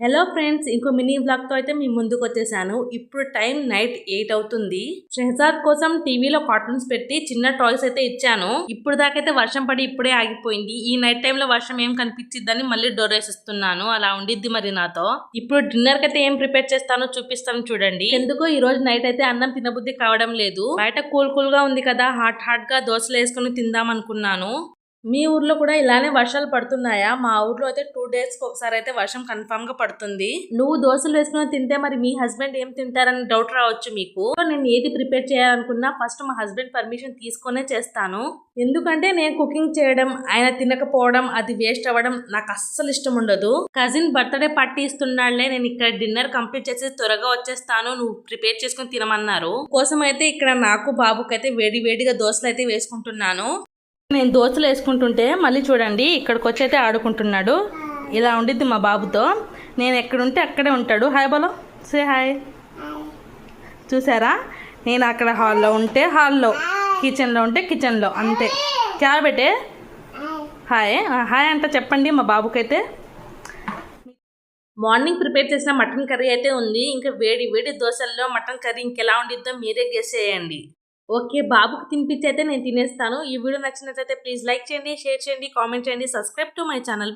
Hello friends ఇంకో mini బ్లాగ్తో అయితే మీ ముందుకు వచ్చేసాను. ఇప్పుడు టైం నైట్ ఎయిట్ అవుతుంది. షెహజాద్ కోసం టీవీలో కార్టూన్స్ పెట్టి చిన్న టాయ్స్ అయితే ఇచ్చాను. ఇప్పుడు దాకైతే వర్షం పడి ఇప్పుడే ఆగిపోయింది. ఈ నైట్ టైంలో వర్షం ఏం కనిపించిద్దని మళ్ళీ డోర్ వేసిస్తున్నాను. అలా ఉండిద్ది మరి నాతో. ఇప్పుడు డిన్నర్ కైతే అయితే ఏం ప్రిపేర్ చేస్తానో చూపిస్తాను చూడండి. ఎందుకో ఈ రోజు నైట్ అయితే అన్నం తినబుద్ధి కావడం లేదు. బయట కూల్ కూల్గా ఉంది కదా హాట్ హాట్గా దోశలు వేసుకుని తిందాం అనుకున్నాను. మీ ఊర్లో కూడా ఇలానే వర్షాలు పడుతున్నాయా? మా ఊర్లో అయితే టూ డేస్కి ఒకసారి అయితే వర్షం కన్ఫామ్గా పడుతుంది. నువ్వు దోశలు వేసుకుని తింటే మరి మీ హస్బెండ్ ఏం తింటారని డౌట్ రావచ్చు మీకు. నేను ఏది ప్రిపేర్ చేయాలనుకున్నా ఫస్ట్ మా హస్బెండ్ పర్మిషన్ తీసుకునే చేస్తాను. ఎందుకంటే నేను కుకింగ్ చేయడం ఆయన తినకపోవడం అది వేస్ట్ అవ్వడం నాకు అస్సలు ఇష్టం ఉండదు. కజిన్ బర్త్డే పార్టీ ఇస్తున్నాళ్ళే నేను ఇక్కడ డిన్నర్ కంప్లీట్ చేసి త్వరగా వచ్చేస్తాను నువ్వు ప్రిపేర్ చేసుకుని తినమన్నారు. కోసం అయితే ఇక్కడ నాకు బాబుకి అయితే వేడి వేడిగా దోశలు అయితే వేసుకుంటున్నాను. నేను దోశలు వేసుకుంటుంటే మళ్ళీ చూడండి ఇక్కడికి వచ్చి అయితే ఆడుకుంటున్నాడు. ఇలా ఉండిద్ది మా బాబుతో. నేను ఎక్కడుంటే అక్కడే ఉంటాడు. హాయ్ బలో సే హాయ్ చూసారా? నేను అక్కడ హాల్లో ఉంటే హాల్లో కిచెన్లో ఉంటే కిచెన్లో అంతే. క్యాబెటే హాయ్ హాయ్ అంట చెప్పండి మా బాబుకైతే. మార్నింగ్ ప్రిపేర్ చేసిన మటన్ కర్రీ అయితే ఉంది. ఇంకా వేడి వేడి దోశల్లో మటన్ కర్రీ ఇంకెలా ఉండిద్దో మీరే గెస్ చేయండి. ఓకే బాబుకి తినిపించి అయితే నేను తినేస్తాను. ఈ వీడియో నచ్చినట్లయితే ప్లీజ్ లైక్ చేయండి షేర్ చేయండి కామెంట్ చేయండి సబ్స్క్రైబ్ టు మై ఛానల్.